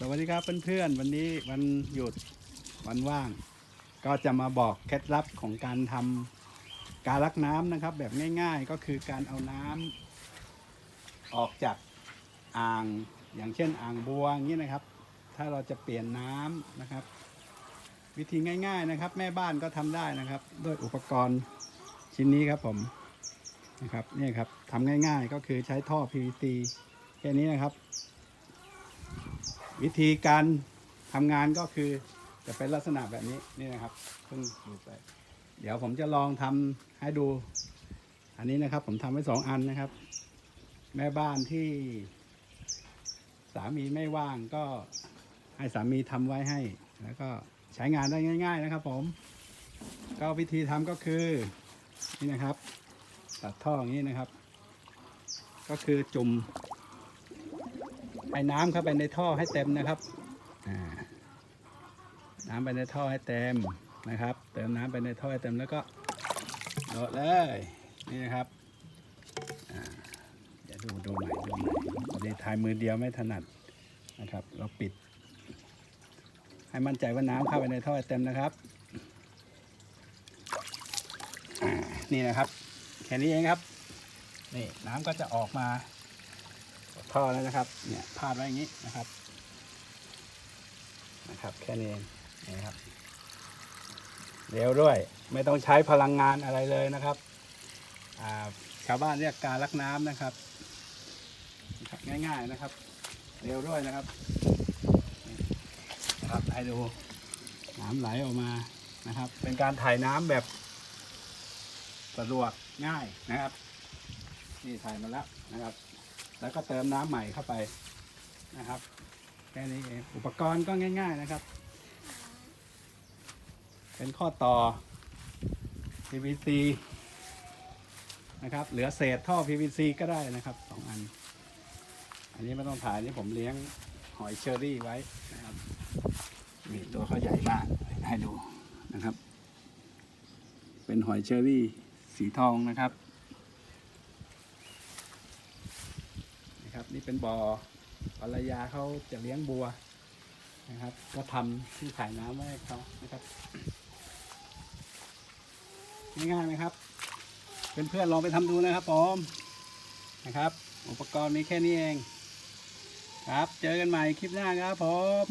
สวัสดีครับเพื่อนๆวันนี้วันหยุดวันว่าง ก็จะมาบอกเคล็ดลับของการทำการรักน้ำนะครับ แบบง่ายๆก็คือการเอาน้ำออกจากอ่างอย่างเช่นอ่างบัวอย่างนี้นะครับ ถ้าเราจะเปลี่ยนน้ำนะครับ วิธีง่าย ๆนะครับ แม่บ้านก็ทำได้นะครับ ด้วยอุปกรณ์ชิ้นนี้ครับผมนะครับนี่ครับทำง่าย ๆ ก็คือใช้ท่อ PVC แค่นี้นะครับ วิธีการทำงานก็คือจะเป็นลักษณะแบบนี้นี่นะครับเพิ่งดูไปเดี๋ยวผมจะลองทำให้ดู อันนี้นะครับ ผมทำไว้สองอันนะครับ แม่บ้านที่ สามีไม่ว่างก็ให้สามีทำไว้ให้ แล้วก็ใช้งานได้ง่าย ๆ นะครับ ผม ก็วิธีทำก็คือนี่นะครับ ตัดท่ออย่างนี้นะครับ ก็คือจุ่ม ไอ้น้ำเข้าไปในท่อให้เต็มนะครับน้ำไปในท่อให้เต็มนะครับ เติมน้ำไปในท่อให้เต็มแล้วก็โดดเลยนี่นะครับเดี๋ยวดูดูใหม่ดูใหม่พอดีถ่ายมือเดียวไม่ถนัดนะครับ เราปิด ให้มั่นใจว่าน้ำเข้าไปในท่อให้เต็มนะครับนี่นะครับ แค่นี้เองครับ นี่น้ำก็จะออกมา ท่อแล้วนะครับ เนี่ยพาดไว้อย่างนี้นะครับ นะครับ แค่นี้เองนี่ครับเร็วด้วย ไม่ต้องใช้พลังงานอะไรเลยนะครับอ่าชาวบ้านเรียกการลักน้ำนะครับนะครับ ง่ายๆนะครับ เร็วด้วยนะครับนี่นะครับให้ดูน้ำไหลออกมานะครับ เป็นการถ่ายน้ำแบบสะดวกง่ายนะครับ นี่ถ่ายมาแล้วนะครับ แล้วก็เติมน้ำใหม่เข้าไปนะครับแค่นี้เองอุปกรณ์ก็ง่าย ๆนะครับ เป็นข้อต่อ PVC นะครับ เหลือเศษท่อ PVC ก็ได้นะครับสองอัน อันนี้ไม่ต้องถ่ายนี่ผมเลี้ยงหอยเชอรี่ไว้นะครับนี่ตัวเขาใหญ่มากให้ดูนะครับ เป็นหอยเชอรี่สีทองนะครับ นะครับ นี่เป็นบ่อภรรยาเขาจะเลี้ยงบัวนะครับ ก็ทำที่ถ่ายน้ำไว้ให้เขานะครับง่ายๆไหมครับเพื่อนๆลองไปทำดูนะครับผมนะครับ อุปกรณ์มีแค่นี้เอง ครับ เจอกันใหม่คลิปหน้าครับผม